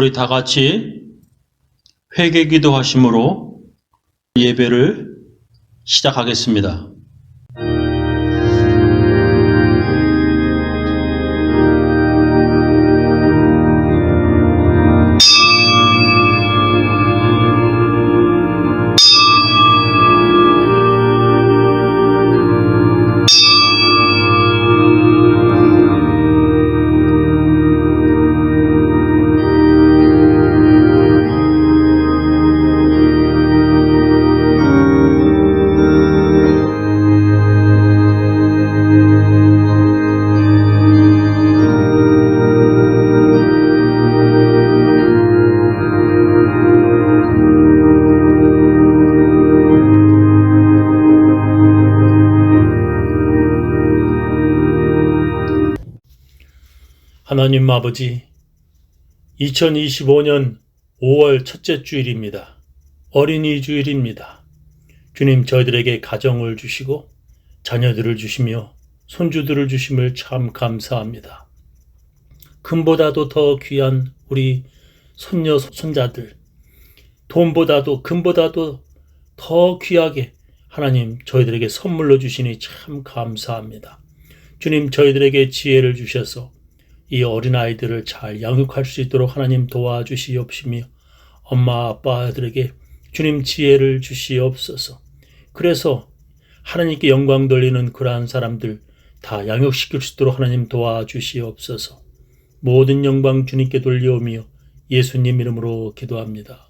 우리 다 같이 회개 기도하심으로 예배를 시작하겠습니다. 하나님 아버지, 2025년 5월 첫째 주일입니다. 어린이 주일입니다. 주님 저희들에게 가정을 주시고 자녀들을 주시며 손주들을 주심을 참 감사합니다. 금보다도 더 귀한 우리 손녀 손자들, 돈보다도 금보다도 더 귀하게 하나님 저희들에게 선물로 주시니 참 감사합니다. 주님 저희들에게 지혜를 주셔서 이 어린아이들을 잘 양육할 수 있도록 하나님 도와주시옵시며 엄마 아빠들에게 주님 지혜를 주시옵소서. 그래서 하나님께 영광 돌리는 그러한 사람들 다 양육시킬 수 있도록 하나님 도와주시옵소서. 모든 영광 주님께 돌려오며 예수님 이름으로 기도합니다.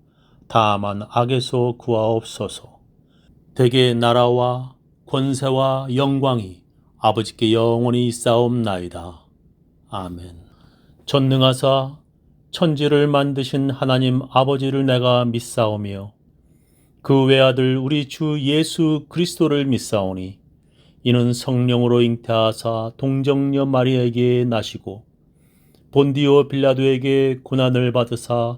다만 악에서 구하옵소서. 대개 나라와 권세와 영광이 아버지께 영원히 있사옵나이다. 아멘. 전능하사 천지를 만드신 하나님 아버지를 내가 믿사오며 그 외아들 우리 주 예수 그리스도를 믿사오니 이는 성령으로 잉태하사 동정녀 마리아에게 나시고 본디오 빌라도에게 고난을 받으사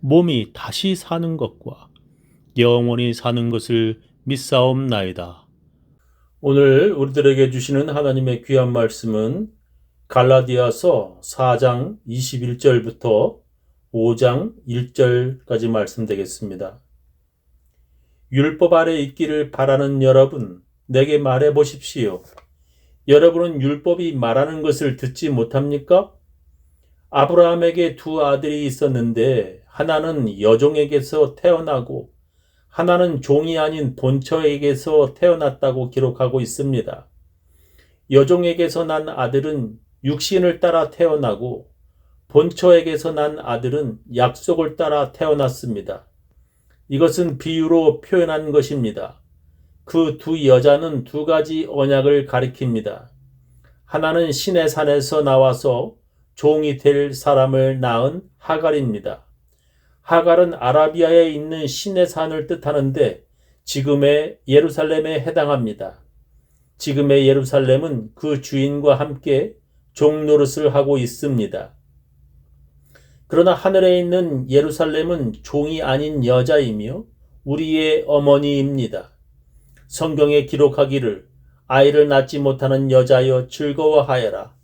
몸이 다시 사는 것과 영원히 사는 것을 믿사옵나이다. 오늘 우리들에게 주시는 하나님의 귀한 말씀은 갈라디아서 4장 21절부터 5장 1절까지 말씀되겠습니다. 율법 아래 있기를 바라는 여러분, 내게 말해 보십시오. 여러분은 율법이 말하는 것을 듣지 못합니까? 아브라함에게 두 아들이 있었는데 하나는 여종에게서 태어나고 하나는 종이 아닌 본처에게서 태어났다고 기록하고 있습니다. 여종에게서 난 아들은 육신을 따라 태어나고 본처에게서 난 아들은 약속을 따라 태어났습니다. 이것은 비유로 표현한 것입니다. 그 두 여자는 두 가지 언약을 가리킵니다. 하나는 신의 산에서 나와서 종이 될 사람을 낳은 하갈입니다. 하갈은 아라비아에 있는 신의 산을 뜻하는데 지금의 예루살렘에 해당합니다. 지금의 예루살렘은 그 주인과 함께 종노릇을 하고 있습니다. 그러나 하늘에 있는 예루살렘은 종이 아닌 여자이며 우리의 어머니입니다. 성경에 기록하기를 아이를 낳지 못하는 여자여 즐거워하여라.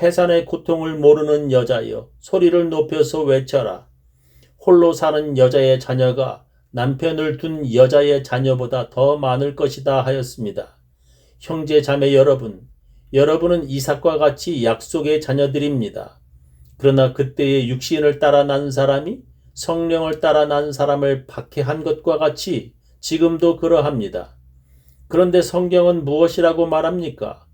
해산의 고통을 모르는 여자여 소리를 높여서 외쳐라. 홀로 사는 여자의 자녀가 남편을 둔 여자의 자녀보다 더 많을 것이다 하였습니다. 형제 자매 여러분, 여러분은 이삭과 같이 약속의 자녀들입니다. 그러나 그때의 육신을 따라 난 사람이 성령을 따라 난 사람을 박해한 것과 같이 지금도 그러합니다. 그런데 성경은 무엇이라고 말합니까?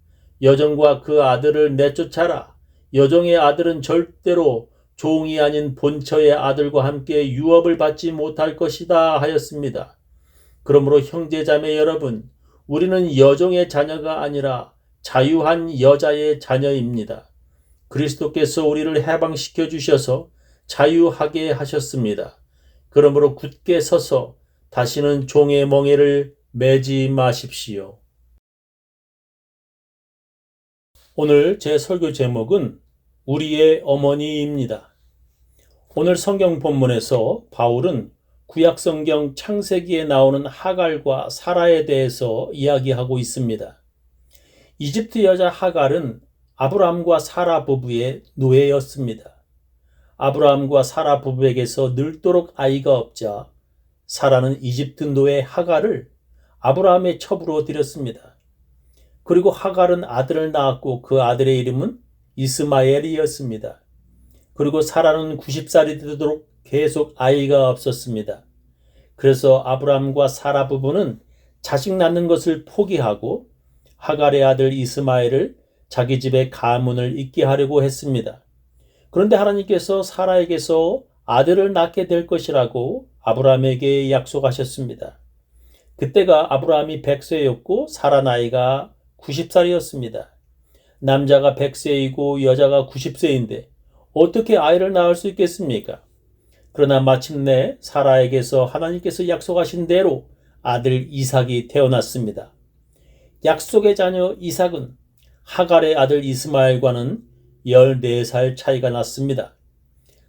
여종과 그 아들을 내쫓아라. 여종의 아들은 절대로 종이 아닌 본처의 아들과 함께 유업을 받지 못할 것이다 하였습니다. 그러므로 형제자매 여러분, 우리는 여종의 자녀가 아니라 자유한 여자의 자녀입니다. 그리스도께서 우리를 해방시켜 주셔서 자유하게 하셨습니다. 그러므로 굳게 서서 다시는 종의 멍에를 매지 마십시오. 오늘 제 설교 제목은 우리의 어머니입니다. 오늘 성경 본문에서 바울은 구약 성경 창세기에 나오는 하갈과 사라에 대해서 이야기하고 있습니다. 이집트 여자 하갈은 아브라함과 사라 부부의 노예였습니다. 아브라함과 사라 부부에게서 늘도록 아이가 없자 사라는 이집트 노예 하갈을 아브라함의 첩으로 들였습니다. 그리고 하갈은 아들을 낳았고 그 아들의 이름은 이스마엘이었습니다. 그리고 사라는 90살이 되도록 계속 아이가 없었습니다. 그래서 아브라함과 사라 부부는 자식 낳는 것을 포기하고 하갈의 아들 이스마엘을 자기 집에 가문을 잇게 하려고 했습니다. 그런데 하나님께서 사라에게서 아들을 낳게 될 것이라고 아브라함에게 약속하셨습니다. 그때가 아브라함이 100세였고 사라 나이가 90살이었습니다. 남자가 100세이고 여자가 90세인데 어떻게 아이를 낳을 수 있겠습니까? 그러나 마침내 사라에게서 하나님께서 약속하신 대로 아들 이삭이 태어났습니다. 약속의 자녀 이삭은 하갈의 아들 이스마엘과는 14살 차이가 났습니다.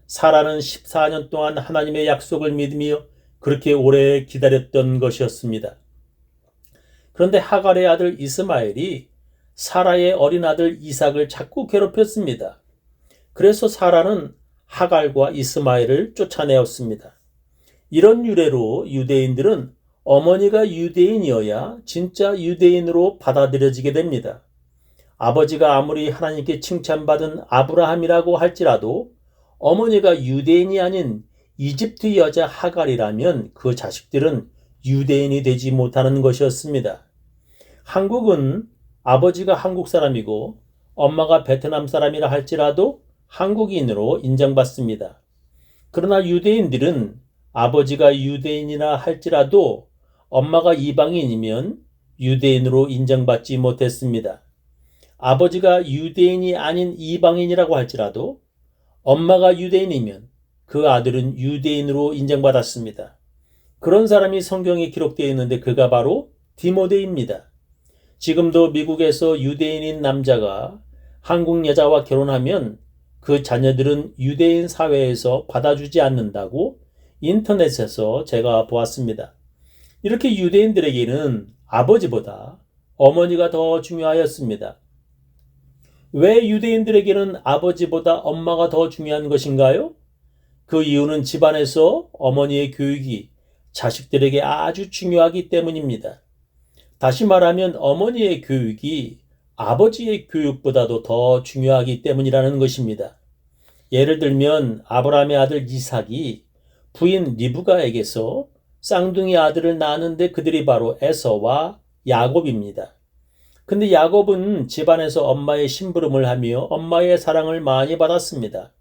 사라는 14년 동안 하나님의 약속을 믿으며 그렇게 오래 기다렸던 것이었습니다. 그런데 하갈의 아들 이스마엘이 사라의 어린 아들 이삭을 자꾸 괴롭혔습니다. 그래서 사라는 하갈과 이스마엘을 쫓아내었습니다. 이런 유래로 유대인들은 어머니가 유대인이어야 진짜 유대인으로 받아들여지게 됩니다. 아버지가 아무리 하나님께 칭찬받은 아브라함이라고 할지라도 어머니가 유대인이 아닌 이집트 여자 하갈이라면 그 자식들은 유대인이 되지 못하는 것이었습니다. 한국은 아버지가 한국 사람이고 엄마가 베트남 사람이라 할지라도 한국인으로 인정받습니다. 그러나 유대인들은 아버지가 유대인이라 할지라도 엄마가 이방인이면 유대인으로 인정받지 못했습니다. 아버지가 유대인이 아닌 이방인이라고 할지라도 엄마가 유대인이면 그 아들은 유대인으로 인정받았습니다. 그런 사람이 성경에 기록되어 있는데 그가 바로 디모데입니다. 지금도 미국에서 유대인인 남자가 한국 여자와 결혼하면 그 자녀들은 유대인 사회에서 받아주지 않는다고 인터넷에서 제가 보았습니다. 이렇게 유대인들에게는 아버지보다 어머니가 더 중요하였습니다. 왜 유대인들에게는 아버지보다 엄마가 더 중요한 것인가요? 그 이유는 집안에서 어머니의 교육이 자식들에게 아주 중요하기 때문입니다. 다시 말하면 어머니의 교육이 아버지의 교육보다도 더 중요하기 때문이라는 것입니다. 예를 들면 아브라함의 아들 이삭이 부인 리브가에게서 쌍둥이 아들을 낳았는데 그들이 바로 에서와 야곱입니다. 근데 야곱은 집안에서 엄마의 심부름을 하며 엄마의 사랑을 많이 받았습니다.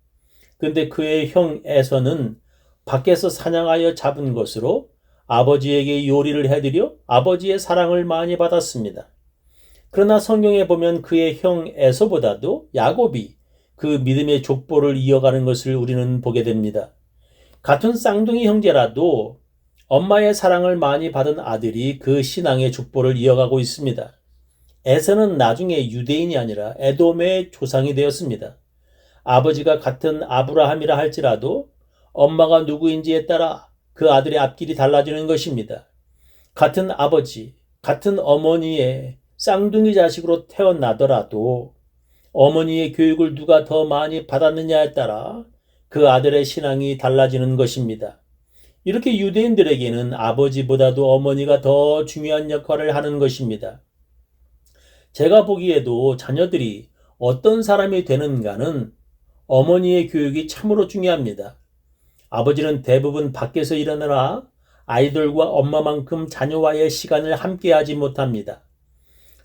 근데 그의 형 에서는 밖에서 사냥하여 잡은 것으로 아버지에게 요리를 해드려 아버지의 사랑을 많이 받았습니다. 그러나 성경에 보면 그의 형 에서보다도 야곱이 그 믿음의 족보를 이어가는 것을 우리는 보게 됩니다. 같은 쌍둥이 형제라도 엄마의 사랑을 많이 받은 아들이 그 신앙의 족보를 이어가고 있습니다. 에서는 나중에 유대인이 아니라 에돔의 조상이 되었습니다. 아버지가 같은 아브라함이라 할지라도 엄마가 누구인지에 따라 그 아들의 앞길이 달라지는 것입니다. 같은 아버지, 같은 어머니의 쌍둥이 자식으로 태어나더라도 어머니의 교육을 누가 더 많이 받았느냐에 따라 그 아들의 신앙이 달라지는 것입니다. 이렇게 유대인들에게는 아버지보다도 어머니가 더 중요한 역할을 하는 것입니다. 제가 보기에도 자녀들이 어떤 사람이 되는가는 어머니의 교육이 참으로 중요합니다. 아버지는 대부분 밖에서 일하느라 아이들과 엄마만큼 자녀와의 시간을 함께 하지 못합니다.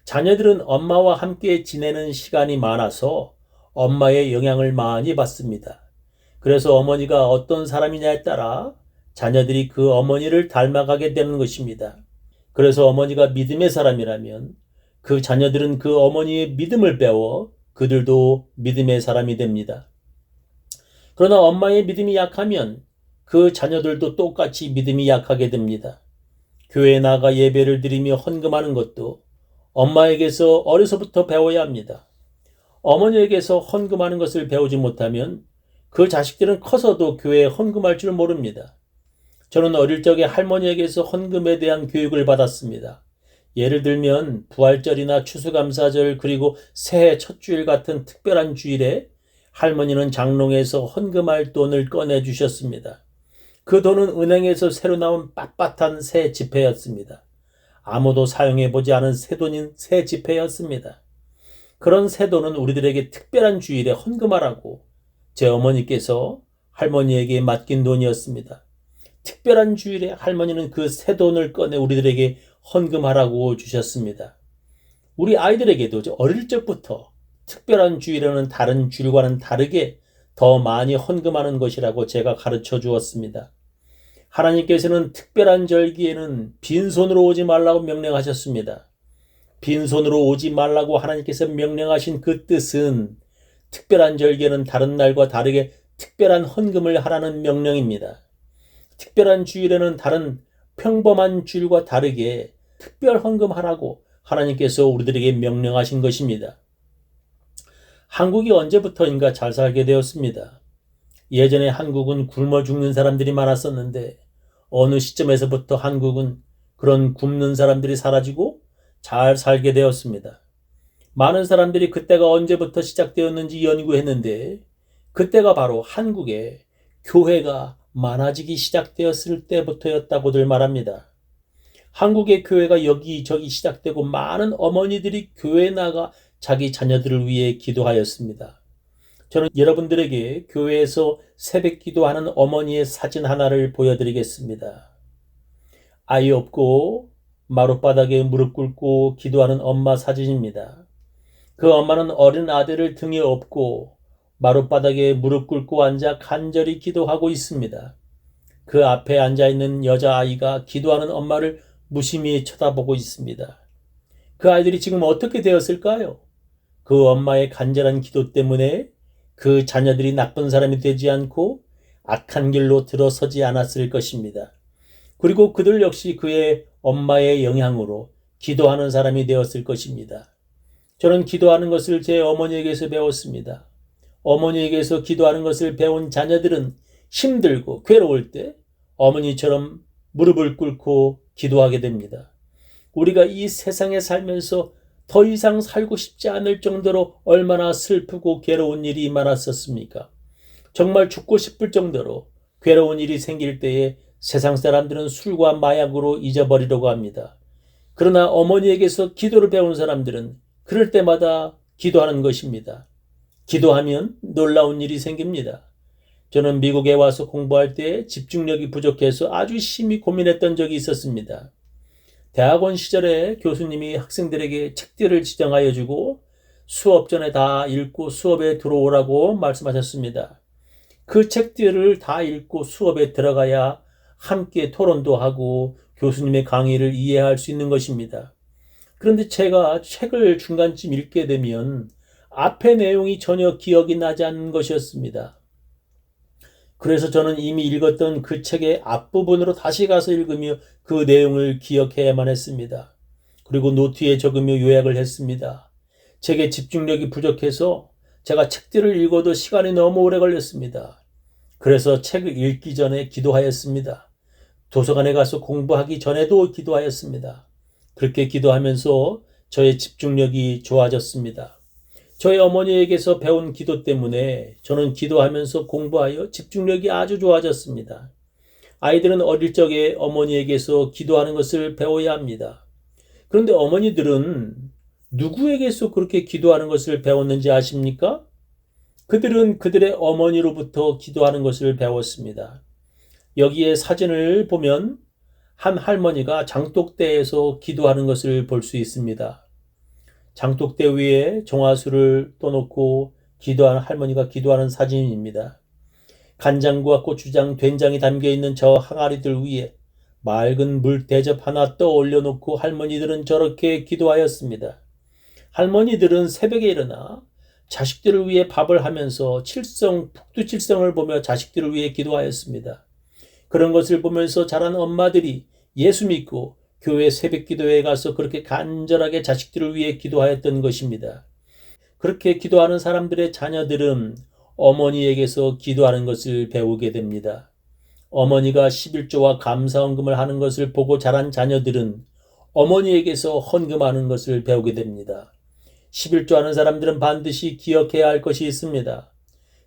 자녀들은 엄마와 함께 지내는 시간이 많아서 엄마의 영향을 많이 받습니다. 그래서 어머니가 어떤 사람이냐에 따라 자녀들이 그 어머니를 닮아가게 되는 것입니다. 그래서 어머니가 믿음의 사람이라면 그 자녀들은 그 어머니의 믿음을 배워 그들도 믿음의 사람이 됩니다. 그러나 엄마의 믿음이 약하면 그 자녀들도 똑같이 믿음이 약하게 됩니다. 교회에 나가 예배를 드리며 헌금하는 것도 엄마에게서 어려서부터 배워야 합니다. 어머니에게서 헌금하는 것을 배우지 못하면 그 자식들은 커서도 교회에 헌금할 줄 모릅니다. 저는 어릴 적에 할머니에게서 헌금에 대한 교육을 받았습니다. 예를 들면 부활절이나 추수감사절 그리고 새해 첫 주일 같은 특별한 주일에 할머니는 장롱에서 헌금할 돈을 꺼내 주셨습니다. 그 돈은 은행에서 새로 나온 빳빳한 새 지폐였습니다. 아무도 사용해 보지 않은 새 돈인 새 지폐였습니다. 그런 새 돈은 우리들에게 특별한 주일에 헌금하라고 제 어머니께서 할머니에게 맡긴 돈이었습니다. 특별한 주일에 할머니는 그 새 돈을 꺼내 우리들에게 헌금하라고 주셨습니다. 우리 아이들에게도 어릴 적부터 특별한 주일에는 다른 주일과는 다르게 더 많이 헌금하는 것이라고 제가 가르쳐 주었습니다. 하나님께서는 특별한 절기에는 빈손으로 오지 말라고 명령하셨습니다. 빈손으로 오지 말라고 하나님께서 명령하신 그 뜻은 특별한 절기에는 다른 날과 다르게 특별한 헌금을 하라는 명령입니다. 특별한 주일에는 다른 평범한 주일과 다르게 특별 헌금하라고 하나님께서 우리들에게 명령하신 것입니다. 한국이 언제부터인가 잘 살게 되었습니다. 예전에 한국은 굶어 죽는 사람들이 많았었는데 어느 시점에서부터 한국은 그런 굶는 사람들이 사라지고 잘 살게 되었습니다. 많은 사람들이 그때가 언제부터 시작되었는지 연구했는데 그때가 바로 한국에 교회가 많아지기 시작되었을 때부터였다고들 말합니다. 한국의 교회가 여기저기 시작되고 많은 어머니들이 교회에 나가 자기 자녀들을 위해 기도하였습니다. 저는 여러분들에게 교회에서 새벽 기도하는 어머니의 사진 하나를 보여드리겠습니다. 아이 없고 마룻바닥에 무릎 꿇고 기도하는 엄마 사진입니다. 그 엄마는 어린 아들을 등에 업고 마룻바닥에 무릎 꿇고 앉아 간절히 기도하고 있습니다. 그 앞에 앉아 있는 여자아이가 기도하는 엄마를 무심히 쳐다보고 있습니다. 그 아이들이 지금 어떻게 되었을까요? 그 엄마의 간절한 기도 때문에 그 자녀들이 나쁜 사람이 되지 않고 악한 길로 들어서지 않았을 것입니다. 그리고 그들 역시 그의 엄마의 영향으로 기도하는 사람이 되었을 것입니다. 저는 기도하는 것을 제 어머니에게서 배웠습니다. 어머니에게서 기도하는 것을 배운 자녀들은 힘들고 괴로울 때 어머니처럼 무릎을 꿇고 기도하게 됩니다. 우리가 이 세상에 살면서 더 이상 살고 싶지 않을 정도로 얼마나 슬프고 괴로운 일이 많았었습니까? 정말 죽고 싶을 정도로 괴로운 일이 생길 때에 세상 사람들은 술과 마약으로 잊어버리려고 합니다. 그러나 어머니에게서 기도를 배운 사람들은 그럴 때마다 기도하는 것입니다. 기도하면 놀라운 일이 생깁니다. 저는 미국에 와서 공부할 때 집중력이 부족해서 아주 심히 고민했던 적이 있었습니다. 대학원 시절에 교수님이 학생들에게 책들을 지정하여 주고 수업 전에 다 읽고 수업에 들어오라고 말씀하셨습니다. 그 책들을 다 읽고 수업에 들어가야 함께 토론도 하고 교수님의 강의를 이해할 수 있는 것입니다. 그런데 제가 책을 중간쯤 읽게 되면 앞의 내용이 전혀 기억이 나지 않는 것이었습니다. 그래서 저는 이미 읽었던 그 책의 앞부분으로 다시 가서 읽으며 그 내용을 기억해야만 했습니다. 그리고 노트에 적으며 요약을 했습니다. 책에 집중력이 부족해서 제가 책들을 읽어도 시간이 너무 오래 걸렸습니다. 그래서 책을 읽기 전에 기도하였습니다. 도서관에 가서 공부하기 전에도 기도하였습니다. 그렇게 기도하면서 저의 집중력이 좋아졌습니다. 저희 어머니에게서 배운 기도 때문에 저는 기도하면서 공부하여 집중력이 아주 좋아졌습니다. 아이들은 어릴 적에 어머니에게서 기도하는 것을 배워야 합니다. 그런데 어머니들은 누구에게서 그렇게 기도하는 것을 배웠는지 아십니까? 그들은 그들의 어머니로부터 기도하는 것을 배웠습니다. 여기에 사진을 보면 한 할머니가 장독대에서 기도하는 것을 볼 수 있습니다. 장독대 위에 종아수를 떠놓고 기도하는 할머니가 기도하는 사진입니다. 간장과 고추장, 된장이 담겨 있는 저 항아리들 위에 맑은 물 대접 하나 떠올려 놓고 할머니들은 저렇게 기도하였습니다. 할머니들은 새벽에 일어나 자식들을 위해 밥을 하면서 칠성, 북두칠성을 보며 자식들을 위해 기도하였습니다. 그런 것을 보면서 자란 엄마들이 예수 믿고 교회 새벽 기도회에 가서 그렇게 간절하게 자식들을 위해 기도하였던 것입니다. 그렇게 기도하는 사람들의 자녀들은 어머니에게서 기도하는 것을 배우게 됩니다. 어머니가 11조와 감사헌금을 하는 것을 보고 자란 자녀들은 어머니에게서 헌금하는 것을 배우게 됩니다. 11조 하는 사람들은 반드시 기억해야 할 것이 있습니다.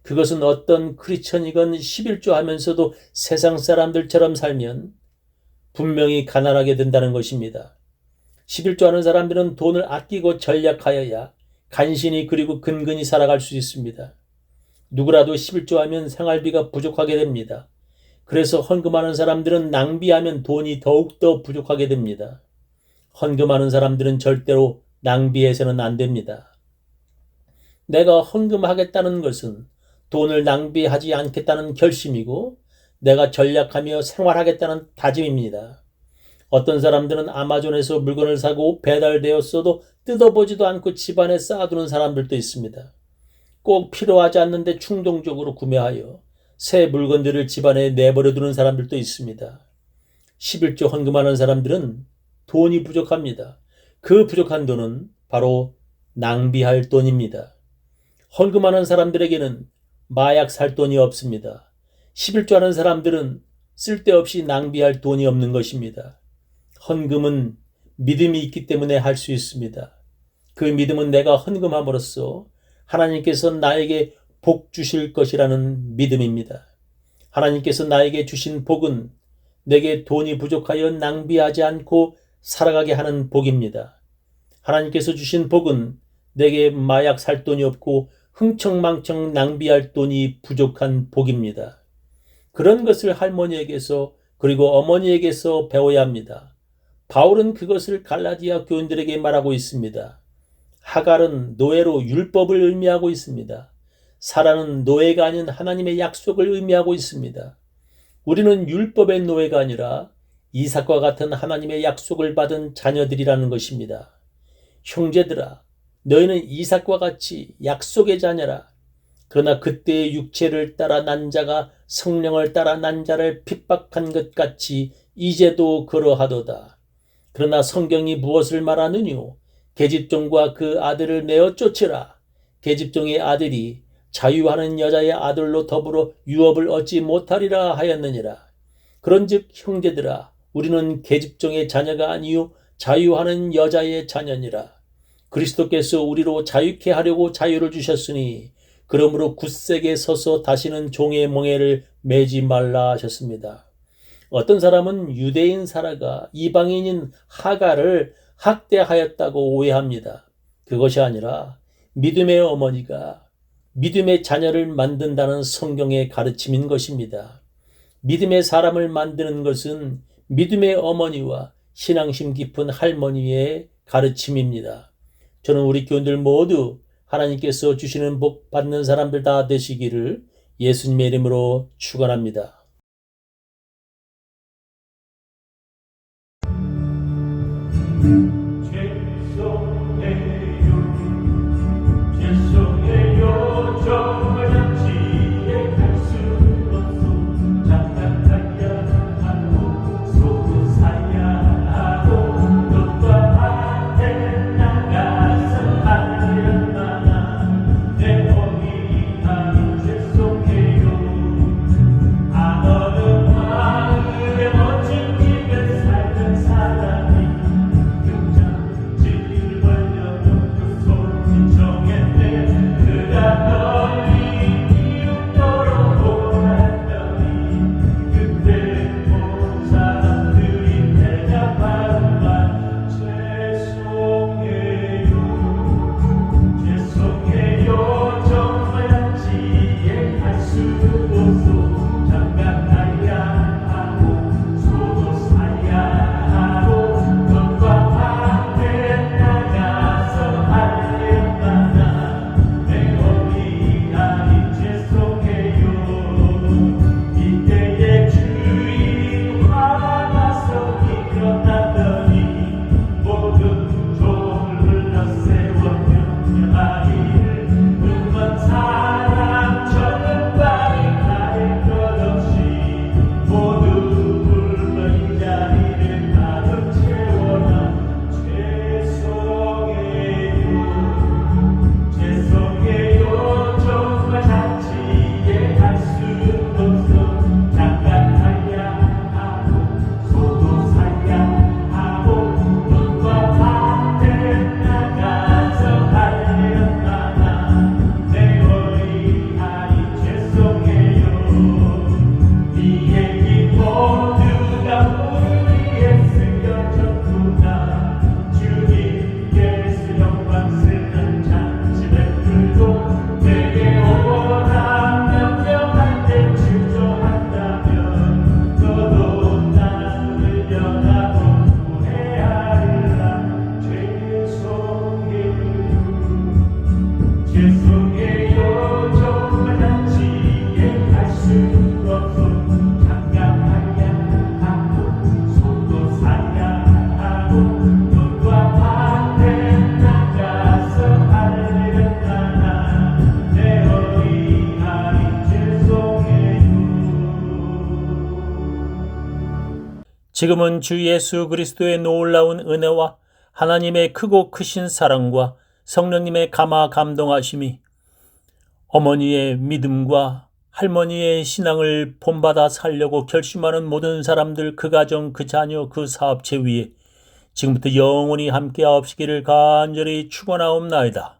그것은 어떤 크리천이건 11조 하면서도 세상 사람들처럼 살면 분명히 가난하게 된다는 것입니다. 11조 하는 사람들은 돈을 아끼고 전략하여야 간신히 그리고 근근히 살아갈 수 있습니다. 누구라도 11조 하면 생활비가 부족하게 됩니다. 그래서 헌금하는 사람들은 낭비하면 돈이 더욱더 부족하게 됩니다. 헌금하는 사람들은 절대로 낭비해서는 안 됩니다. 내가 헌금하겠다는 것은 돈을 낭비하지 않겠다는 결심이고 내가 전략하며 생활하겠다는 다짐입니다. 어떤 사람들은 아마존에서 물건을 사고 배달되었어도 뜯어보지도 않고 집안에 쌓아두는 사람들도 있습니다. 꼭 필요하지 않는데 충동적으로 구매하여 새 물건들을 집안에 내버려두는 사람들도 있습니다. 11조 헌금하는 사람들은 돈이 부족합니다. 그 부족한 돈은 바로 낭비할 돈입니다. 헌금하는 사람들에게는 마약 살 돈이 없습니다. 11조 하는 사람들은 쓸데없이 낭비할 돈이 없는 것입니다. 헌금은 믿음이 있기 때문에 할 수 있습니다. 그 믿음은 내가 헌금함으로써 하나님께서 나에게 복 주실 것이라는 믿음입니다. 하나님께서 나에게 주신 복은 내게 돈이 부족하여 낭비하지 않고 살아가게 하는 복입니다. 하나님께서 주신 복은 내게 마약 살 돈이 없고 흥청망청 낭비할 돈이 부족한 복입니다. 그런 것을 할머니에게서 그리고 어머니에게서 배워야 합니다. 바울은 그것을 갈라디아 교인들에게 말하고 있습니다. 하갈은 노예로 율법을 의미하고 있습니다. 사라는 노예가 아닌 하나님의 약속을 의미하고 있습니다. 우리는 율법의 노예가 아니라 이삭과 같은 하나님의 약속을 받은 자녀들이라는 것입니다. 형제들아, 너희는 이삭과 같이 약속의 자녀라. 그러나 그때의 육체를 따라 난 자가 성령을 따라 난 자를 핍박한 것 같이 이제도 그러하도다. 그러나 성경이 무엇을 말하느뇨? 계집종과 그 아들을 내어 쫓으라. 계집종의 아들이 자유하는 여자의 아들로 더불어 유업을 얻지 못하리라 하였느니라. 그런즉 형제들아, 우리는 계집종의 자녀가 아니요 자유하는 여자의 자녀니라. 그리스도께서 우리로 자유케 하려고 자유를 주셨으니 그러므로 굳세게 서서 다시는 종의 멍에를 매지 말라 하셨습니다. 어떤 사람은 유대인 사라가 이방인인 하가를 학대하였다고 오해합니다. 그것이 아니라 믿음의 어머니가 믿음의 자녀를 만든다는 성경의 가르침인 것입니다. 믿음의 사람을 만드는 것은 믿음의 어머니와 신앙심 깊은 할머니의 가르침입니다. 저는 우리 교인들 모두 하나님께서 주시는 복 받는 사람들 다 되시기를 예수님의 이름으로 축원합니다. 지금은 주 예수 그리스도의 놀라운 은혜와 하나님의 크고 크신 사랑과 성령님의 감화 감동하심이 어머니의 믿음과 할머니의 신앙을 본받아 살려고 결심하는 모든 사람들 그 가정 그 자녀 그 사업체 위에 지금부터 영원히 함께 하옵시기를 간절히 축원하옵나이다.